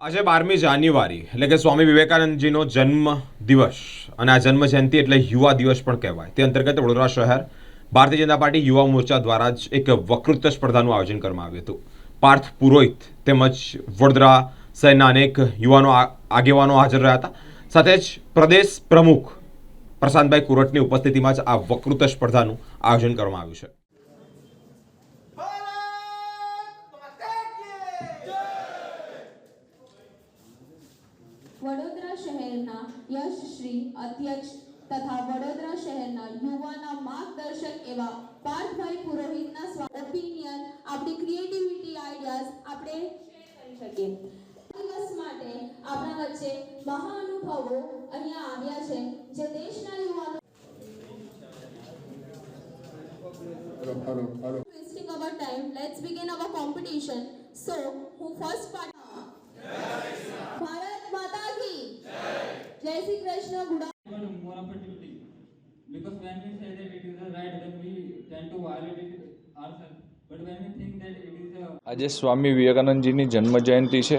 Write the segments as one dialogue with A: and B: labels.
A: આજે બારમી જાન્યુઆરી, એટલે કે સ્વામી વિવેકાનંદજીનો જન્મ દિવસ. અને આ જન્મ જયંતિ એટલે યુવા દિવસ પણ કહેવાય. તે અંતર્ગત વડોદરા શહેર ભારતીય જનતા પાર્ટી યુવા મોરચા દ્વારા જ એક વકૃત્વ સ્પર્ધાનું આયોજન કરવામાં આવ્યું હતું. પાર્થ પુરોહિત તેમજ વડોદરા શહેરના અનેક યુવાનો આગેવાનો હાજર રહ્યા હતા. સાથે જ પ્રદેશ પ્રમુખ પ્રશાંતભાઈ કુરટની ઉપસ્થિતિમાં જ આ વકૃત્વ સ્પર્ધાનું આયોજન કરવામાં આવ્યું છે.
B: શહેરના યશશ્રી અધ્યક્ષ તથા વડોદરા શહેરના યુવાના માર્ગદર્શક એવા પાર્થભાઈ પુરોહિતના ઓપિનિયન આપણી ક્રિએટિવિટી આઈડિયાઝ આપણે કરી શકીએ. દિવસ માટે આપણા વચ્ચે મહાનુભાવો અહીંયા આવ્યા છે જે દેશના યુવાનો
C: Hello, hello, hello.
B: wasting our time. Let's begin our competition. So who first part Bharat માતા કી જય શ્રી કૃષ્ણ ગુડા
D: but more opportunity. Because when we say that it is a right, then we tend to violate it ourselves.
E: આજે સ્વામી વિવેકાનંદજીની જન્મ જયંતિ છે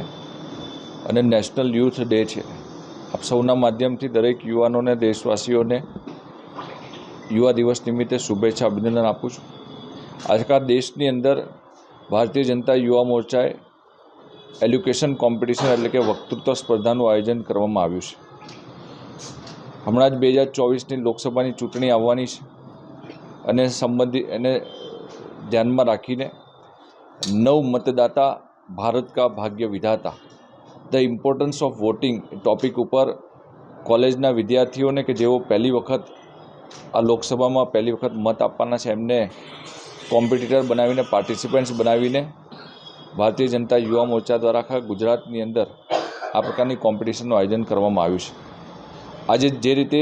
E: અને national youth day છે. આપ સૌના માધ્યમથી દરેક યુવાનોને દેશવાસીઓને યુવા દિવસ નિમિત્તે શુભેચ્છા અભિનંદન આપું છું. આજકા દેશની અંદર ભારતીય જનતા યુવા મોરચાએ એલ્યુકેશન કોમ્પિટિશન એટલે કે વક્તૃત્વ સ્પર્ધાનું આયોજન કરવામાં આવ્યું છે. હમણાં જ બે હજાર ચોવીસની લોકસભાની ચૂંટણી આવવાની છે અને સંબંધિત એને ધ્યાનમાં રાખીને નવ મતદાતા ભારત કા ભાગ્ય વિધાતા. The importance of voting topic ઉપર કોલેજના વિદ્યાર્થીઓને કે જેઓ પહેલી વખત આ લોકસભામાં પહેલી વખત મત આપવાના છે, એમને કોમ્પિટિટર બનાવીને પાર્ટિસિપન્ટ્સ બનાવીને ભારતીય જનતા યુવા મોરચા દ્વારા આખા ગુજરાતની અંદર આ પ્રકારની કોમ્પિટિશનનું આયોજન કરવામાં આવ્યું છે. આજે જે રીતે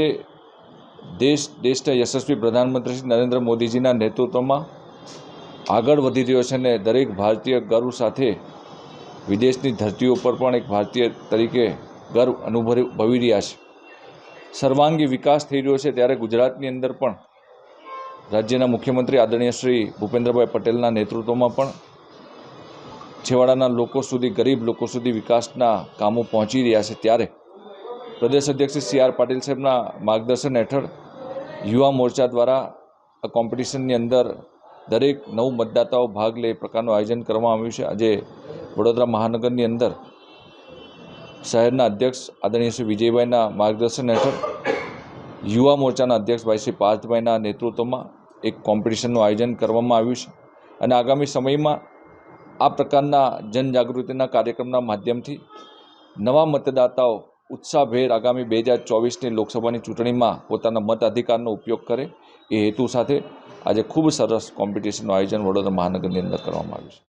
E: દેશ, દેશના યશસ્વી પ્રધાનમંત્રી શ્રી નરેન્દ્ર મોદીજીના નેતૃત્વમાં આગળ વધી રહ્યો છે અને દરેક ભારતીય ગર્વ સાથે વિદેશની ધરતીઓ પર પણ એક ભારતીય તરીકે ગર્વ અનુભવી ભવી રહ્યા છે. સર્વાંગી વિકાસ થઈ રહ્યો છે ત્યારે ગુજરાતની અંદર પણ રાજ્યના મુખ્યમંત્રી આદરણીય શ્રી ભૂપેન્દ્રભાઈ પટેલના નેતૃત્વમાં પણ છેવાડાના લોકો સુધી, ગરીબ લોકો સુધી વિકાસના કામો પહોંચી રહ્યા છે ત્યારે પ્રદેશ અધ્યક્ષ સી આર પાટીલ સાહેબના માર્ગદર્શન હેઠળ યુવા મોરચા દ્વારા આ કોમ્પિટિશનની અંદર દરેક નવ મતદાતાઓ ભાગ લે પ્રકારનું આયોજન કરવામાં આવ્યું છે. આજે વડોદરા મહાનગરની અંદર શહેરના અધ્યક્ષ આદરણીય શ્રી વિજયભાઈના માર્ગદર્શન હેઠળ યુવા મોરચાના અધ્યક્ષ ભાઈ શ્રી પાર્થભાઈના નેતૃત્વમાં એક કોમ્પિટિશનનું આયોજન કરવામાં આવ્યું છે અને આગામી સમયમાં આ પ્રકારના જનજાગૃતિના કાર્યક્રમના માધ્યમથી નવા મતદાતાઓ ઉત્સાહભેર આગામી બે હજાર ચોવીસની લોકસભાની ચૂંટણીમાં પોતાના મત અધિકારનો ઉપયોગ કરે એ હેતુ સાથે આજે ખૂબ સરસ કોમ્પિટિશનનું આયોજન વડોદરા મહાનગરની અંદર કરવામાં આવ્યું છે.